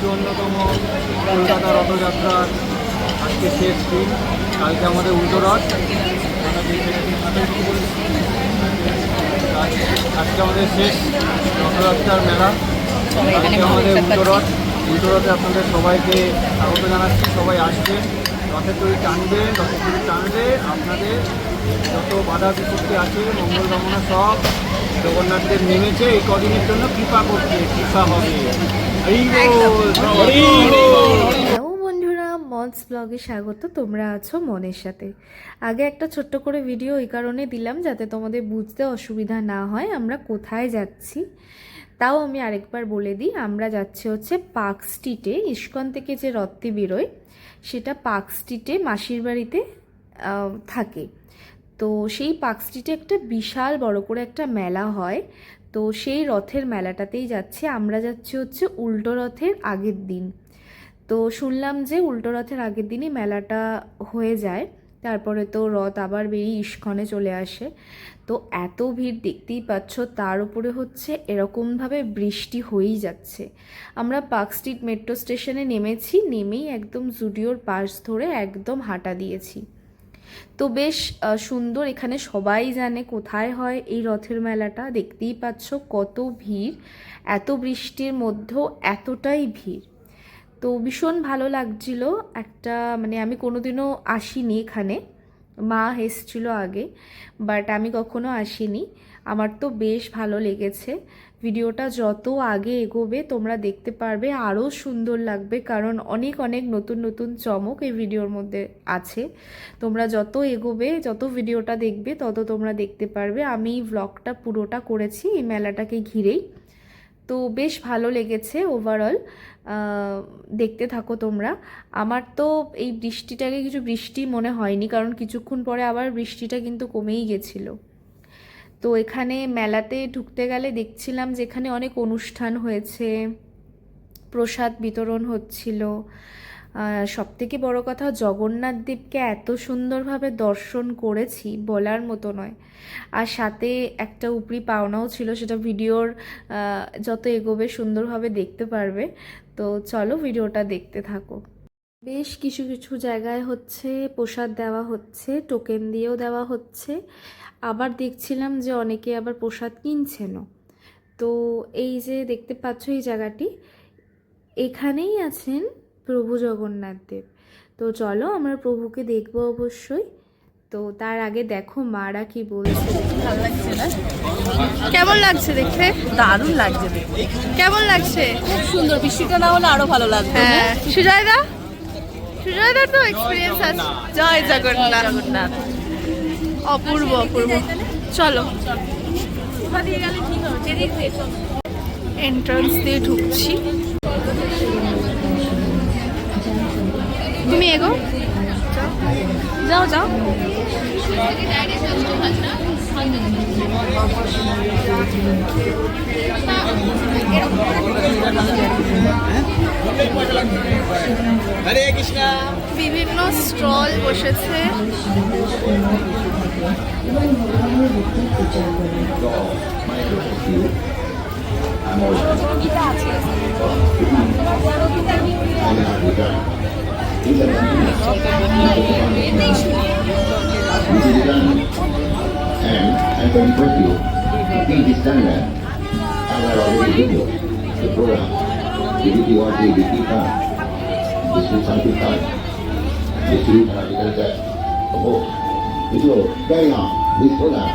চুয়ান্নতম কলকাতা রথযাত্রার আজকে শেষ দিন। কালকে আমাদের উল্টো রথ। আজকে আমাদের শেষ রথযাত্রার মেলা। আজকে আমাদের উল্টো রথ। উল্টো রথে আপনাদের সবাইকে স্বাগত জানাচ্ছি। সবাই আসবেন রথের তৈরি টানবেন রথের তৈরি টানলে আপনাদের যত বাধা বিপত্তি আছে, মঙ্গল কামনা সব জগন্নাথদের নেমেছে এই কদিনের জন্য কৃপা করতে কৃপা হবে। মলস ব্লগে স্বাগত তোমরা আছো মনের সাথে। আগে একটা ছোট্ট করে ভিডিও এই কারণে দিলাম যাতে তোমাদের বুঝতে অসুবিধা না হয় আমরা কোথায় যাচ্ছি। তাও আমি আরেকবার বলে দিই আমরা যাচ্ছি হচ্ছে পার্ক স্ট্রিটে ইস্কন থেকে যে রথটি বেরোয় সেটা পার্ক স্ট্রিটে মাসির বাড়িতে থাকে। তো সেই পার্ক স্ট্রিটে একটা বিশাল বড় করে একটা মেলা হয়। তো সেই রথের মেলাটাতেই যাচ্ছে। আমরা যাচ্ছি হচ্ছে উল্টো রথের আগের দিন। তো শুনলাম যে উল্টো রথের আগের দিনই মেলাটা হয়ে যায়। তারপরে তো রথ আবার বেরিয়ে ইস্কনে চলে আসে। তো এত ভিড় দেখতেই পাচ্ছ, তার উপরে হচ্ছে এরকমভাবে বৃষ্টি হয়েই যাচ্ছে। আমরা পার্ক স্ট্রিট মেট্রো স্টেশনে নেমেছি, নেমেই একদম জুডিওর পাশ ধরে একদম হাঁটা দিয়েছি। তো বেশ সুন্দর। এখানে সবাই জানে কোথায় হয় এই রথের মেলাটা। দেখতেই পাচ্ছ কত ভিড়। এত বৃষ্টির মধ্যেও এতটাই ভিড়। তো ভীষণ ভালো লাগছিল একটা মানে আমি কোনোদিনও আসিনি এখানে। মা এসছিল আগে, বাট আমি কখনো আসিনি। আমার তো বেশ ভালো লেগেছে। ভিডিওটা যত আগে এগোবে তোমরা দেখতে পারবে আরও সুন্দর লাগবে, কারণ অনেক অনেক নতুন নতুন চমক এই ভিডিওর মধ্যে আছে। তোমরা যত এগোবে, যত ভিডিওটা দেখবে, তত তোমরা দেখতে পারবে। আমি ভ্লগটা পুরোটা করেছি এই মেলাটাকে ঘিরেই। তো বেশ ভালো লেগেছে ওভারঅল দেখতে থাকো তোমরা। আমার তো এই বৃষ্টিটাকে কিছু বৃষ্টি মনে হয়নি, কারণ কিছুক্ষণ পরে আবার বৃষ্টিটা কিন্তু কমেই গেছিল। তো এখানে মেলাতে ঢুকতে গেলে দেখছিলাম যে এখানে অনেক অনুষ্ঠান হয়েছে, প্রসাদ বিতরণ হচ্ছিল। সব থেকে বড় কথা জগন্নাথ দেবকে এত সুন্দরভাবে দর্শন করেছি বলার মতো নয়। আর সাথে একটা উপরি পাওনাও ছিল, সেটা ভিডিওর যত এগোবে সুন্দরভাবে দেখতে পারবে। তো চলো ভিডিওটা দেখতে থাকো। বেশ কিছু কিছু জায়গায় হচ্ছে প্রসাদ দেওয়া হচ্ছে টোকেন দিয়েও দেওয়া হচ্ছে। আবার দেখছিলাম যে অনেকে আবার প্রসাদ কিনছেনও। তো এই যে দেখতে পাচ্ছ এই জায়গাটি এখানেই আছেন প্রভু জগন্নাথ দেব। তো চলো আমরা প্রভুকে দেখব অবশ্যই। তো তার আগে দেখো মারা কি বলছে ভালো লাগছে না? কেমন লাগছে দেখতে? দারুণ লাগছে কেমন লাগছে? খুব সুন্দর বৃষ্টিটা না হলে আরও ভালো লাগবে হ্যাঁ। সুজয় দা সুজয় দা তো এক্সপিরিয়েন্স আছে। জয় জগন্নাথ। জগন্নাথ অপূর্ব অপূর্ব। চলো। এন্ট্রান্স দিয়ে ঢুকছি। তুমি এগো। যাও যাও। বিভিন্ন স্টল বসেছে And I can request you to please stand there. As I already you, the program, DBT the DBT plan, district something plan, district agriculture, support. It will carry on this program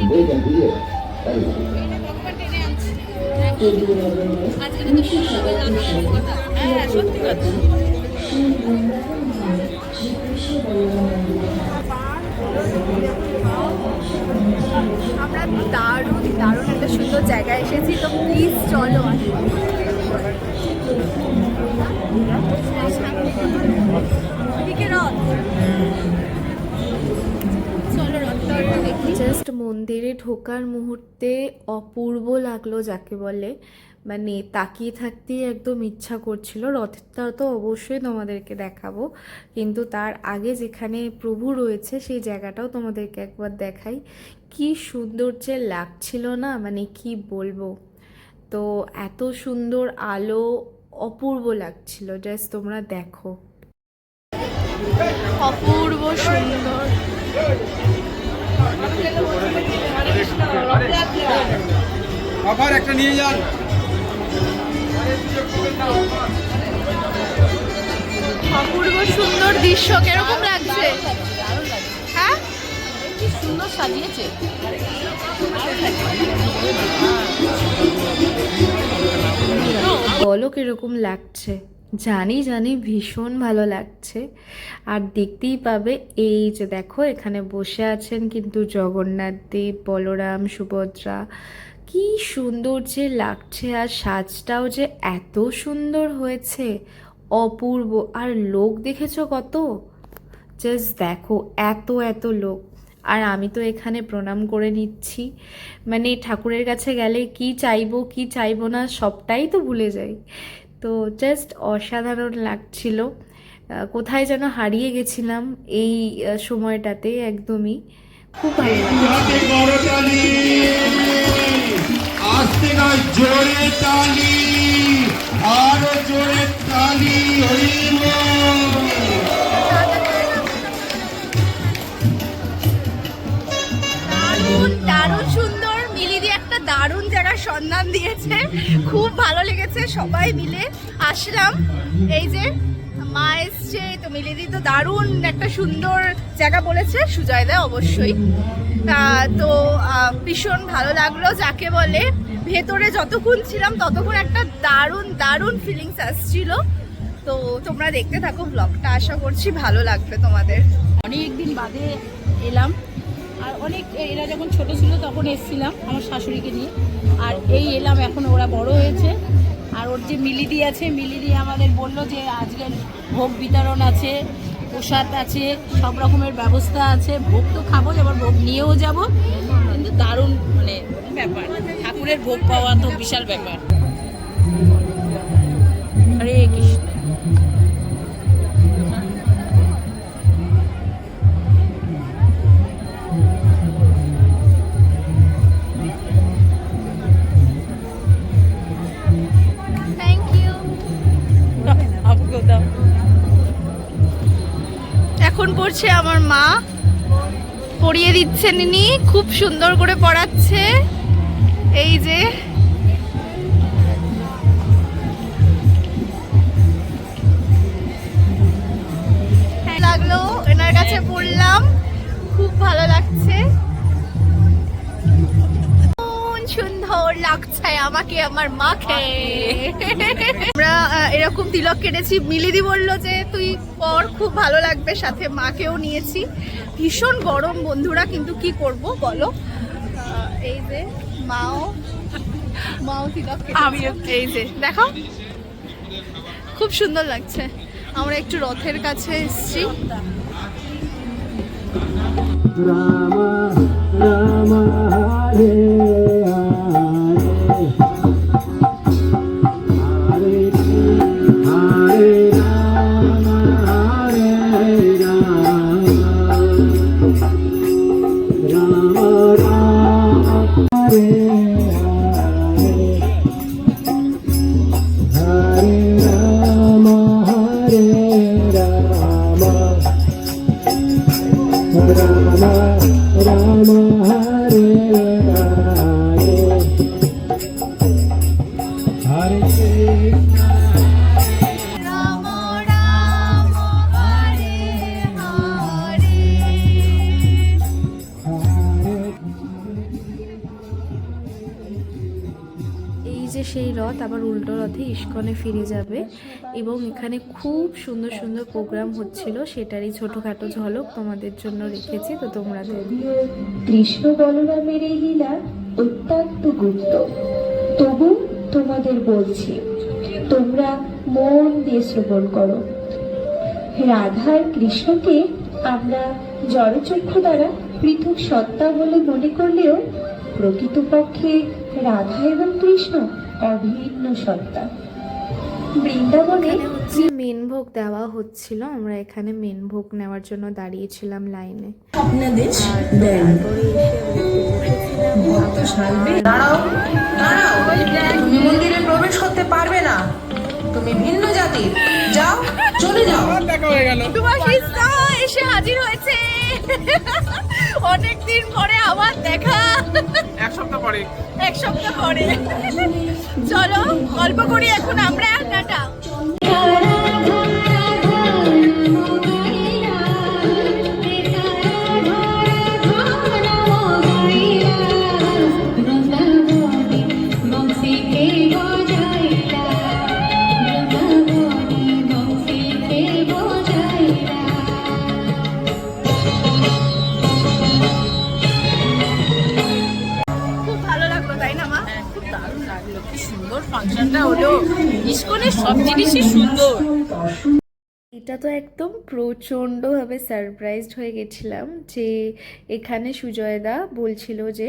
in very and clear. That is it. আমরা দারুণ দারুণ একটা সুন্দর জায়গায় এসেছি, তো please চলো just মন্দিরে ঢোকার মুহূর্তে অপূর্ব লাগল যাকে বলে। মানে তাকিয়ে থাকতেই একদম ইচ্ছা করছিল। রথটা তো অবশ্যই তোমাদেরকে দেখাবো। কিন্তু তার আগে যেখানে প্রভু রয়েছে, সেই জায়গাটাও তোমাদেরকে একবার দেখাই। কি সুন্দর যে লাগছিল না মানে কি বলব? তো এত সুন্দর আলো অপূর্ব লাগছিল জাস্ট তোমরা দেখো। অপূর্ব সুন্দর। আবার একটা নিয়ে যান। অপূর্ব সুন্দর দৃশ্য কীরকম লাগছে? সুন্দর সাজিয়েছে। বলো কীরকম লাগছে? জানি জানি ভীষণ ভালো লাগছে। আর দেখতেই পাবে এই যে দেখো, এখানে বসে আছেন কিন্তু জগন্নাথ দেব, বলরাম, সুভদ্রা। কি সুন্দর যে লাগছে আর সাজটাও যে এত সুন্দর হয়েছে। অপূর্ব। আর লোক দেখেছ কত? জাস্ট দেখো, এত এত লোক। আর আমি তো এখানে প্রণাম করে নিচ্ছি। মানে ঠাকুরের কাছে গেলে কি চাইব কি চাইব না সবটাই তো ভুলে যাই। তো জাস্ট অসাধারণ লাগছিল। কোথায় যেন হারিয়ে গেছিলাম এই সময়টাতে একদমই। খুব ভালো জোরে তালি দারুণ জায়গার সন্ধান দিয়েছে, খুব ভালো লেগেছে, সবাই মিলে আসলাম। এই যে মা এসছে, তো মিলিদি তো দারুণ একটা সুন্দর জায়গা বলেছে, সুজয়দা অবশ্যই। তো ভীষণ ভালো লাগল যাকে বলে। ভেতরে যতক্ষণ ছিলাম, ততক্ষণ একটা দারুণ দারুণ ফিলিংস আসছিল। তো তোমরা দেখতে থাকো ব্লগটা আশা করছি ভালো লাগবে তোমাদের। অনেক দিন বাদে এলাম। আর অনেক এরা যখন ছোট ছিল তখন এসছিলাম আমার শাশুড়িকে নিয়ে। আর এই এলাম, এখন ওরা বড় হয়েছে। আর ওর যে মিলিদি আছে, মিলিদি আমাদের বলল যে আজকে ভোগ বিতরণ আছে, প্রসাদ আছে, সব রকমের ব্যবস্থা আছে। ভোগ তো খাব এবার ভোগ নিয়েও যাব। কিন্তু দারুণ মানে ব্যাপার। ঠাকুরের ভোগ পাওয়া তো বিশাল ব্যাপার। মা পড়িয়ে দিচ্ছেন ইনি খুব সুন্দর করে পড়াচ্ছে। এই যে লাগছে আমাকে আমার মাকে। আমরা এরকম তিলক কেটেছি। মিলিদি বলল যে তুই পর খুব ভালো লাগবে সাথে মাকেও নিয়েছি। ভীষণ গরম বন্ধুরা কিন্তু কি করব বলো? এই যে মাও মাও তিলক কেটেছে। এই যে। দেখো খুব সুন্দর লাগছে। আমরা একটু রথের কাছে এসেছি। রাম রথ আবার উল্টো রথে ইস্কনে ফিরে যাবে এবং এখানে খুব সুন্দর সুন্দর প্রোগ্রাম হচ্ছিল। সেটারই ছোটোখাটো ঝলক তোমাদের জন্য রেখেছি, তো তোমরা কৃষ্ণ বলরামের এই লীলা অত্যন্ত গুপ্ত। তবু তোমাদের বলছি, তোমরা মন দিয়ে শ্রবণ করো। রাধার কৃষ্ণকে আমরা জড়চক্ষু দ্বারা পৃথক সত্তা বলে মনে করলেও প্রকৃতপক্ষে রাধা এবং কৃষ্ণ অভিন্ন সত্তা। বৃন্দাবনে মেন ভোগ দেওয়া হচ্ছিল। আমরা এখানে মেন ভোগ নেওয়ার জন্য দাঁড়িয়েছিলাম লাইনে। তুমি মন্দিরে প্রবেশ করতে পারবে না। তুমি ভিন্ন জাতির। যাও চলে যাও। দেখা হয়ে গেল। তোমার এসে হাজির হয়েছে। অনেকদিন পরে আবার দেখা। এক সপ্তাহ পরে। এক সপ্তাহ পরে। চলো গল্প করি এখন আমরা। টাটা। ইস্কনের সব জিনিসই সুন্দর। এটা তো একদম প্রচণ্ডভাবে সারপ্রাইজড হয়ে গেছিলাম যে এখানে সুজয়দা বলছিল যে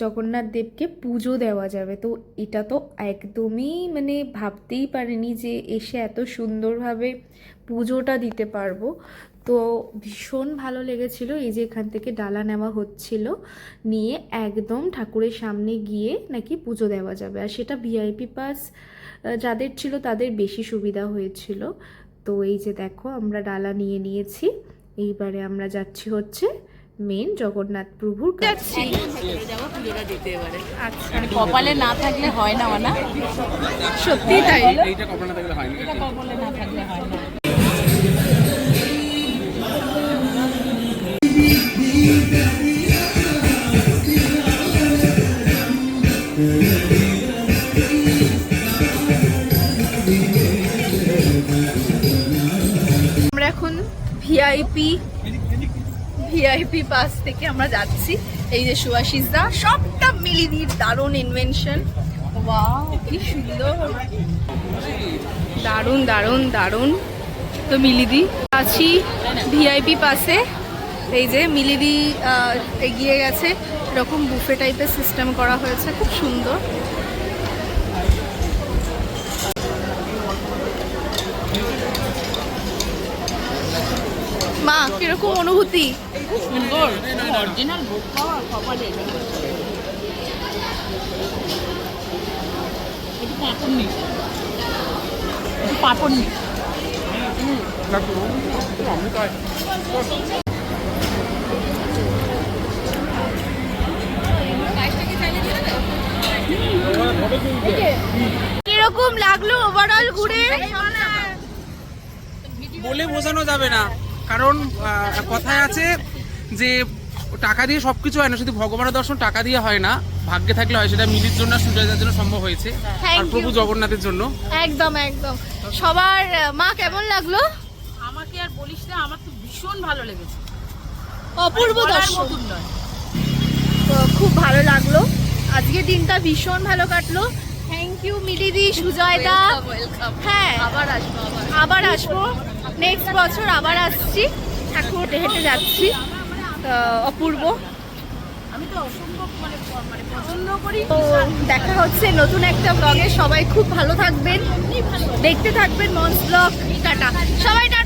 জগন্নাথ দেবকে পুজো দেওয়া যাবে। তো এটা তো একদমই মানে ভাবতেই পারিনি যে এসে এত সুন্দরভাবে পুজোটা দিতে পারব। তো ভীষণ ভালো লেগেছিল এই যে এখান থেকে ডালা নেওয়া হচ্ছিল নিয়ে একদম ঠাকুরের সামনে গিয়ে নাকি পুজো দেওয়া যাবে। আর সেটা ভিআইপি পাস যাদের ছিল তাদের বেশি সুবিধা হয়েছিল। তো এই যে দেখো আমরা ডালা নিয়ে নিয়েছি এইবারে আমরা যাচ্ছি হচ্ছে মেন জগন্নাথ প্রভুর কাছে। যাচ্ছি। যাব পুজোটা দিতে এবারে আচ্ছা। মানে কপালে না থাকলে হয় না না সত্যি তাই? এটা কপালে না থাকলে হয় না। ভিআইপি ভিআইপি পাস থেকে আমরা যাচ্ছি। এই যে সুভাষিস দা সবটা মিলিদির দারুণ ইনভেনশন ওয়াও কি সুন্দর। দারুণ দারুণ দারুণ। তো মিলিদি, আছি ভিআইপি পাসে এই যে মিলিদি এগিয়ে গেছে। এরকম বুফে টাইপের সিস্টেম করা হয়েছে। খুব সুন্দর। মা কীরকম অনুভূতি? সুন্দর। অরিজিনাল বুক পাওয়া কপালে। একটু পাপড় নি একটু পাপড় নি কীরকম লাগল ওভারঅল ঘুরে? বলে বোঝানো যাবে না। কারণ কথায় আছে যে টাকা দিয়ে সব কিছু হয় না শুধু ভগবানের দর্শন টাকা দিয়ে হয় না ভাগ্যে থাকলে হয় সেটা মিলির জন্য সুজয়দার জন্য সম্ভব হয়েছে আর প্রভু জগন্নাথের জন্য। একদম একদম। সবার মা কেমন লাগল? আমাকে আর বলিস না আমার তো ভীষণ ভালো লেগেছে। অপূর্ব দর্শন। খুব ভালো লাগল। আজকে দিনটা ভীষণ ভালো কাটলো। থ্যাংক ইউ মিলিদি সুজয় দা হ্যাঁ। আবার আসব আবার আসব। নেক্সট বছর আবার আসছি। ঠাকুর হেঁটে যাচ্ছি। অপূর্ব। আমি তো অসম্ভব মানে মানে পছন্দ করি। দেখা হচ্ছে নতুন একটা ব্লগে সবাই খুব ভালো থাকবেন। দেখতে থাকবেন মন্স ব্লগ। টাটা। সবাই টাটা।